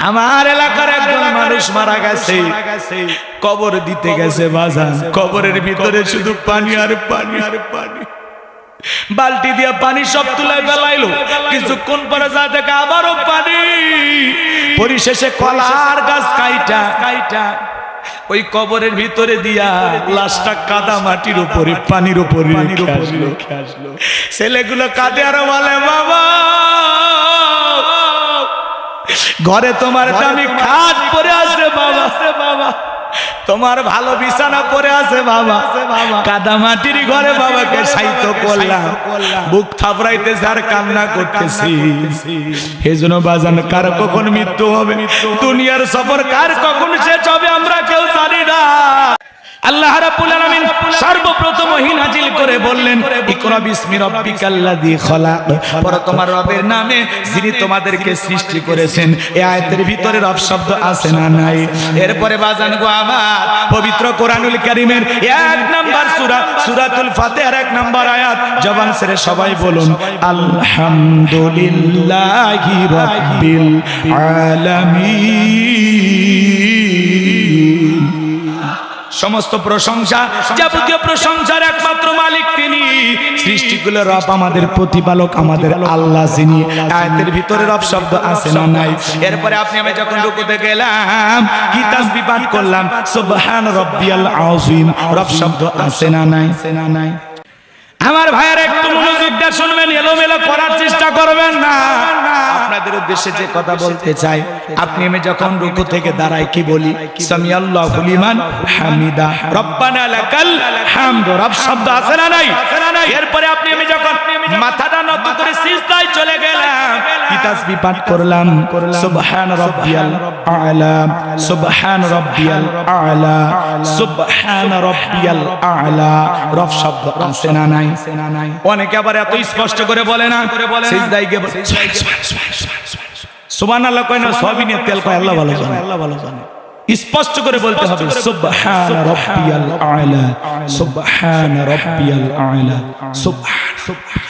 আমার এলাকার একজন মানুষ মারা গেছে। কবর দিতে গেছে বাজান। কবরের ভিতরে শুধু পানি আর পানি। আর পানি। বালতি দিয়া পানি সব তুলে বেলাইলো কিছুক্ষণ পরে যা দেখে আবারও পানি। পরিশেষে কলার গাছ কাইটা। কাইটা। ওই কবরের ভিতরে দিয়া লাশটা কাদা মাটির উপরে পানির উপরে ছেলেগুলো কাঁদে আর বলে বাবা! ঘরে তোমার দামি খাট পরে আছে বাবা। বাবা। তোমার ভালো বিছানা পরে আছে বাবা। কাদা মাটির ঘরে বাবাকে সাইত করলাম। বুক থাপড়াইতেছে আর কান্না করতেছি। জন্য বাজান কার কখন মৃত্যু হবে? দুনিয়ার সফর কার কখন শেষ হবে আমরা কেউ জানি না। পবিত্র কোরআনুল কারীমের এক নাম্বার সূরা, সূরাতুল ফাতিহার এক নাম্বার আয়াত। জবান ছেড়ে সবাই বলুন, আলহামদুলিল্লাহি রাব্বিল সমস্ত প্রশংসা, যাবতীয় প্রশংসার একমাত্র মালিক তিনি। সৃষ্টিগুলো রব আমাদের প্রতিপালক, আমাদের আল্লাহ যিনি। আয়াতের ভিতরে রব শব্দ আছে না নাই? এরপরে আপনি আমি যখন রুকুতে গেলাম, কি তাসবিহ পাঠ করলাম? সুবহান রাব্বিয়াল আযীম। রব শব্দ আছে না নাই আছে না নাই? আমার ভাইয়ের একটু মনোযোগ দিয়ে শুনবেন এলোমেলো করার চেষ্টা করবেন না। আপনাদের উদ্দেশ্যে যে কথা বলতে চাই আপনি আমি যখন রুকু থেকে দাঁড়াই কি বলি? সামি আল্লাহ লিমান হামিদা। রব্বানা লাকাল হামদ। রব শব্দ আছে না নাই? এরপরে আপনি আমি যখন মাথাটা নত করে সিজদায় চলে গেলাম কি তাসবিহ পাঠ করলাম। সুবহান রাব্বিয়াল আলা সুবহান রাব্বিয়াল আলা সুবহান রাব্বিয়াল আলা। রব শব্দ আছে না নাই? অনেকে আবার এত স্পষ্ট করে বলে না। সিজদায় গিয়ে সুবহানাল্লাহ কয় না সবই নিয়ে তেল কয় আল্লাহ ভালো জানে। আল্লাহ ভালো জানে। স্পষ্ট করে বলতে হবে সুবহান রাব্বিয়াল আলা। সুবহান রাব্বিয়াল আলা সুবহান সুবহান।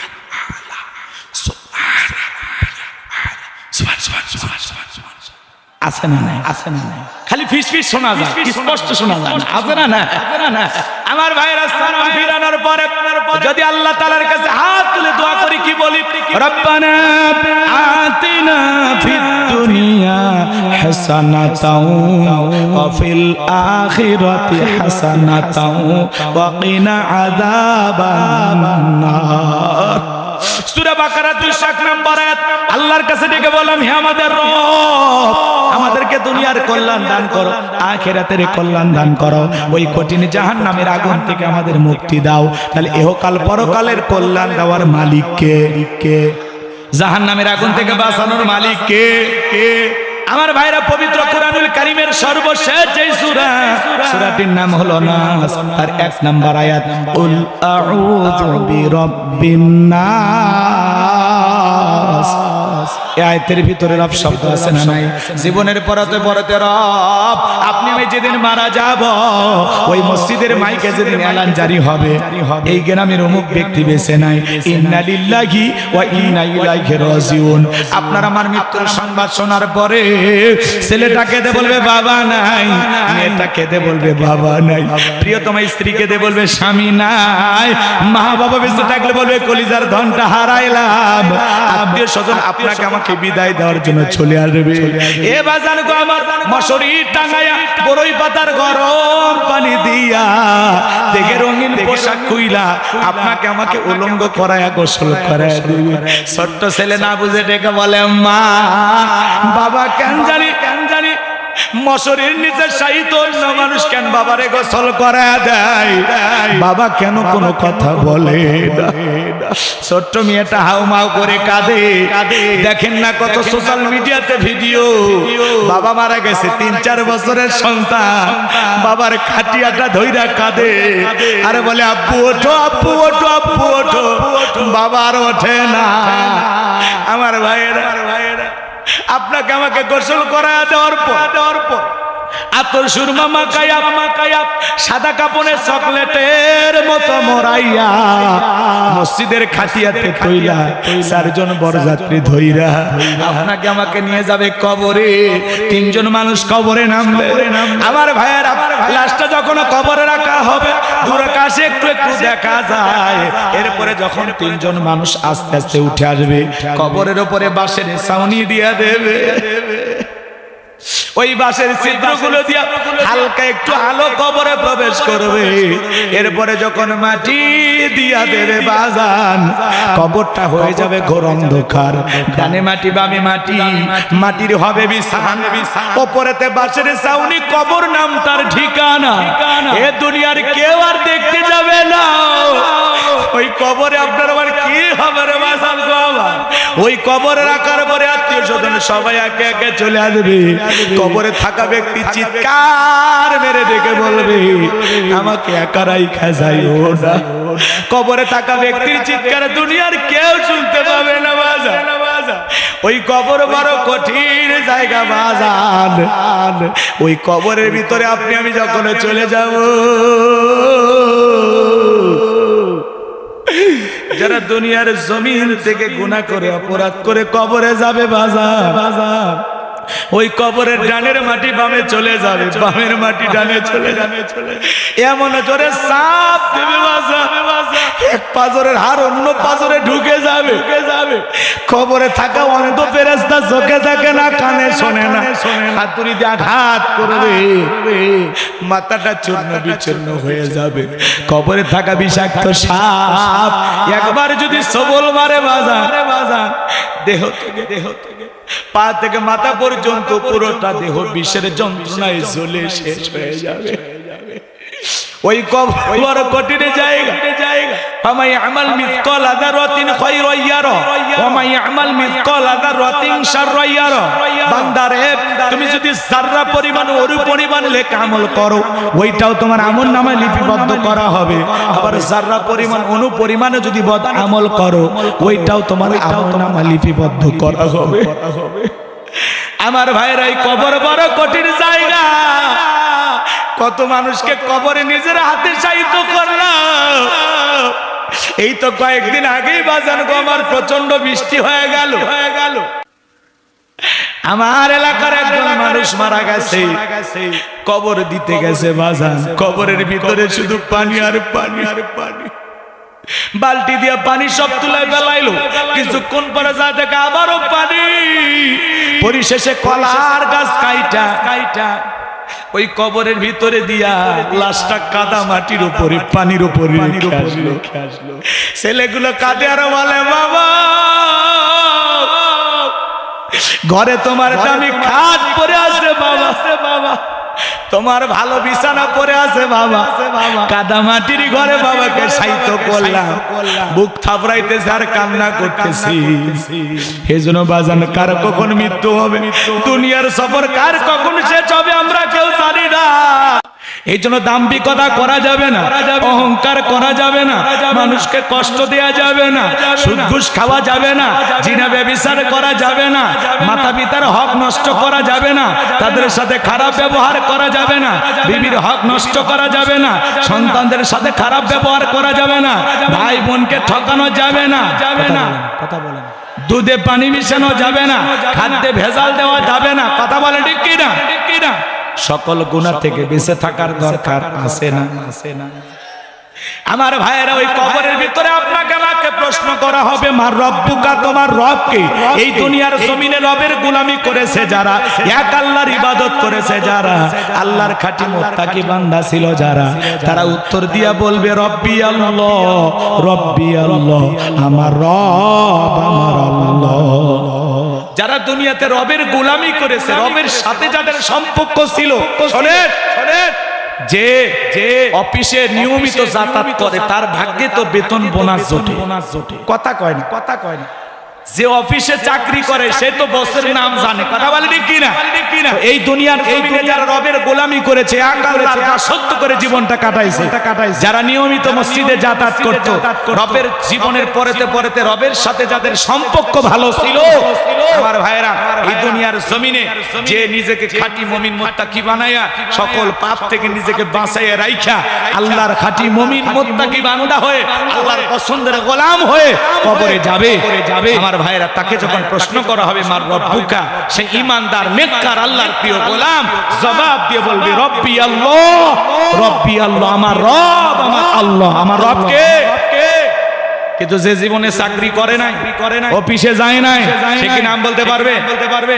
আছে না নাই? আছে না নাই। খালি ফিস ফিস শোনা যায় স্পষ্ট শোনা যায় না? আছে না না আমার ভাইয়ের সালাম ফিরানোর পরে যদি আল্লাহ তাআলার কাছে হাত তুলে দোয়া করি কি বলি? রব্বানা আতিনা ফিদ দুনিয়া হাসানাতাও ওয়া ফিল আখিরাতি হাসানাতাও ওয়া কিনা আযাবান নার। সূরা বাকারা 201 নম্বর আয়াত আল্লাহর কাছে ডেকে বললাম, হে আমাদের রব, আমাদেরকে দুনিয়ার কল্যাণ দান করো, আখিরাতের কল্যাণ দান করো। ওই কঠিন জাহান্নামের আগুন থেকে আমাদের মুক্তি দাও। তাহলে এহকাল পরকালের কল্যাণ দেওয়ার মালিক কে? কে জাহান্নামের আগুন থেকে বাঁচানোর মালিক কে কে? আমার ভাইরা পবিত্র কোরআনুল কারিমের সর্বশেষ যে সূরা, সূরাটির নাম হলো নাস আর এক নাম্বার আয়াত, উল আউযু বিরাব্বিন নাস। এই আয়াতের ভিতরে রব শব্দ আছে না নাই? জীবনের পরতে পরতে রব, আপনি আমি যেদিন মারা যাব, ওই মসজিদের মাইকে যেদিন এলান জারি হবে, এই গ্রামের অমুক ব্যক্তি বেছে নাই। ইন্না লিল্লাহি ওয়া ইন্না ইলাইহি রাজিউন। আপনার আমার মৃত্যুর সংবাদ শোনার পরে ছেলেটা কেঁদে বলবে, বাবা নাই। মেয়েটা কেঁদে বলবে, বাবা নাই। প্রিয়তমা স্ত্রী কেঁদে বলবে, স্বামী নাই। মা বাবা বেঁচে থাকলে বলবে, কলিজার ধনটা হারাইলাম। আত্মীয় স্বজন আপনাকে আমাকে বিদায় দেওয়ার জন্য চলে আসবে। এ বাজান গো আমার মশরি টাঙায়া বড়ই পাতার গরম পানি দিয়া, দেখে রঙিন পোশাক খুইলা, আপনাকে আমাকে উলঙ্গ করায়া গোসল করায়া দিবে। ছোট্ট ছেলে না বুঝে ডেকে বলে মা বাবা কেন জানি মশরির নিচে শাহিত অন্য মানুষ কেন বাবারে গোসল করা দেয়? বাবা কেন কোনো কথা বলে? ছোট্ট মেয়েটা হাউ মাউ করে কাঁদে। দেখেন না কত সোশ্যাল মিডিয়াতে ভিডিও। বাবা মারা গেছে তিন চার বছরের সন্তান। বাবার খাটিয়াটা ধইরা কাঁদে। আরে বলে আব্বু ওঠো আব্বু ওঠো আব্বু ওঠো। বাবা আর ওঠে না। আমার ভাইয়ের ভাইয়েরা ভাইয়েরা। আপনাকে আমাকে গোসল করা দেওয়ার পর। দেওয়ার পর। আতর সাদা চকলেটের মতো মরাইয়া মসজিদের খাটিয়াতে চারজন বরযাত্রী ধইরা। আপনাকে আমাকে নিয়ে যাবে কবরে, তিনজন মানুষ কবরে নামবে। আমার ভাইয়ের লাশটা যখন কবরে রাখা হবে, দূর আকাশে একটু একটু দেখা যায়। এরপরে যখন তিনজন মানুষ আস্তে আস্তে উঠে আসবে, কবরের উপরে বাঁশের ছাউনি দিয়া দেবে। ওই বাসের ছিদ্রগুলো দিয়া হালকা একটু আলো কবরে প্রবেশ করবে। এরপরে যখন মাটি দিয়া দেবে বাজান কবরটা হয়ে যাবে ঘোর অন্ধকার। ডানে মাটি বামে মাটি মাটির হবে বিছান। ওপরেতে বাসের ছাউনি কবর নাম তার ঠিকানা। এ দুনিয়ার কেউ আর দেখতে যাবে না। ওই কবরে আপনার আবার কি হবে রে বাসান কবর? ওই কবরে রাখার পরে আত্মীয় স্বজন সবাই একে একে চলে আসবে। কবরে থাকা ব্যক্তি চিৎকার মেরে ডেকে বলবে, আমাকে একারাই খাজাই ও না। কবরে থাকা ব্যক্তির চিৎকার দুনিয়ার কেউ শুনতে পাবে না বাজা ওই কবর বড় কঠিন জায়গা বাজান ওই কবরের ভিতরে আপনি, আমি যখন চলে যাব যারা দুনিয়ার জমিন থেকে গুণা করে অপরাধ করে কবরে যাবে বাজার বাজার। ওই কবরের ডানের মাটি বামে চলে যাবে বামের মাটি ডানে চলে যাবে চলে এমন জোরে সাপ দেবে এক পাজরের হার অন্য পাজরে ঢুকে যাবে। ঢুকে যাবে। খবরে থাকা অন্ধ ফেরেস্তা চোখে থাকে না কানে শোনে না। হাতুড়ি দিয়ে আঘাত করবে। মাথাটা চূর্ণ বিচূর্ণ হয়ে যাবে। কবরে থাকা বিষাক্ত সাপ। একবার যদি সবল মারে বাজার বাজার দেহ থেকে দেহ থেকে পা থেকে মাথা পর্যন্ত পুরোটা দেহ বিশ্বের যন্ত্রণায় জ্বলে শেষ হয়ে যাবে। ওই কবর কঠিন জায়গা। আমায় আমাল মিসকাল আযারাতিন খায়রা ইয়ারা। ওমাই আমাল মিসকাল আযারাতিন শাররা ইয়ারা। বান্দারে তুমি যদি যাররা পরিমাণ ওর পরিমাণ লেখা আমল করো ওইটাও তোমার আমল নামায় লিপিবদ্ধ করা হবে। আবার যাররা পরিমাণ অনু পরিমাণে যদি বদ আমল করো ওইটাও তোমার আমল নামা লিপিবদ্ধ করা হবে। আমার ভাইরা এই কবর বড় কঠিন জায়গা। কত মানুষকে কবরে নিজের হাতে সাহিত্য করলাম। এই তো কয়েকদিন আগেই বাজান আমার প্রচণ্ড বৃষ্টি হয়ে গেল। হয়ে গেল আমার এলাকার একজন মানুষ মারা গেছে। কবর দিতে গেছে বাজান। কবরের ভিতরে শুধু পানি আর পানি। আর পানি বালতি দিয়ে পানি সব তুলে বেলাইলো কিছুক্ষণ পরে যা দেখে আবারও পানি। পরিশেষে কলার গাছ কাইটা কাইটা। ওই কবরের ভিতরে দিয়া লাশটা কাদা মাটির উপরে পানির উপরে ছেলেগুলো কাঁদে আর বলে বাবা! ঘরে তোমার দামি খাট পরে আসে বাবা। বাবা। তোমার ভালো বিছানা পরে আছে বাবা। কাদা মাটির ঘরে বাবাকে সাইতো করলাম। বুক থাপড়াইতে আর কান্না করতেছি। এই জন্য বাজান, কার কখন মৃত্যু হবে? দুনিয়ার সফর কার, কখন শেষ হবে আমরা কেউ জানি না। এই জন্য দাম্ভিকতা করা যাবে না অহংকার করা যাবে না মানুষকে কষ্ট দেয়া যাবে না সুদ ঘুষ খাওয়া যাবে না জিনা ব্যবিচার করা যাবে না মাতা পিতার হক নষ্ট করা যাবে না তাদের সাথে খারাপ ব্যবহার করা যাবে না বিবির হক নষ্ট করা যাবে না সন্তানদের সাথে খারাপ ব্যবহার করা যাবে না ভাই বোনকে ঠকানো যাবে না যাবে না কথা বলেন দুধে পানি মিশানো যাবে না খাদ্যে ভেজাল দেওয়া যাবে না কথা বলে ঠিক কিনা ঠিক কিনা সকল গুণা থেকে বেঁচে থাকার দরকার আছে না? আছে না। আমার ভাইয়েরা ওই কবরের ভিতরে আপনাকে আমাকে প্রশ্ন করা হবে মার রব্বুকা তোমার রবকে এই দুনিয়ার জমিনে রবের গুলামি করেছে যারা এক আল্লাহর ইবাদত করেছে যারা আল্লাহর খাঁটি মোত্তাকি বান্দা ছিল যারা? তারা উত্তর দিয়া বলবে রব্বি আল্লাহ রব্বি আল্লাহ আমার রব আমার আল্লাহ যারা দুনিয়াতে রবের গোলামি করেছে রবের সাথে যাদের সম্পর্ক ছিল যে যে অফিসে নিয়মিত যাতায়াত করে তার ভাগ্যে তো বেতন বোনাস জোটে। কথা কয় না কথা কয় না। যে অফিসে চাকরি করে সে তো বসের নাম জানে। কথা বলে কি না এই দুনিয়ার জমিনে যারা রবের গোলামি করেছে দাসত্ব করে জীবনটা কাটাইছে। যারা নিয়মিত মসজিদে যাতায়াত করত রবের জীবনের পরেতে পরেতে রবের সাথে যাদের সম্পর্ক ভালো ছিল আমার ভাইরা এই দুনিয়ার দুনিয়ার জমিনে যে নিজেকে খাঁটি মমিন মোত্তাকি বানায়া সকল পাপ থেকে নিজেকে বাঁচাইয়া রাইখা আল্লাহর খাঁটি মমিন মোত্তাকি বান্দা হয়ে আল্লাহর পছন্দের গোলাম হয়ে কবরে যাবে। যাবে। আমার ভাইরা তাকে যখন প্রশ্ন করা হবে মার রব্বুকা? সে ইমানদার নেককার আল্লাহর প্রিয় গোলাম জবাব দিয়ে বলবে রব্বি আল্লাহ রব্বি আল্লাহ আমার রব আমার আল্লাহ আমার রবকে কিন্তু যে জীবনে চাকরি করে নাই অফিসে যায় নাই সে কি নাম বলতে পারবে? বলতে পারবে?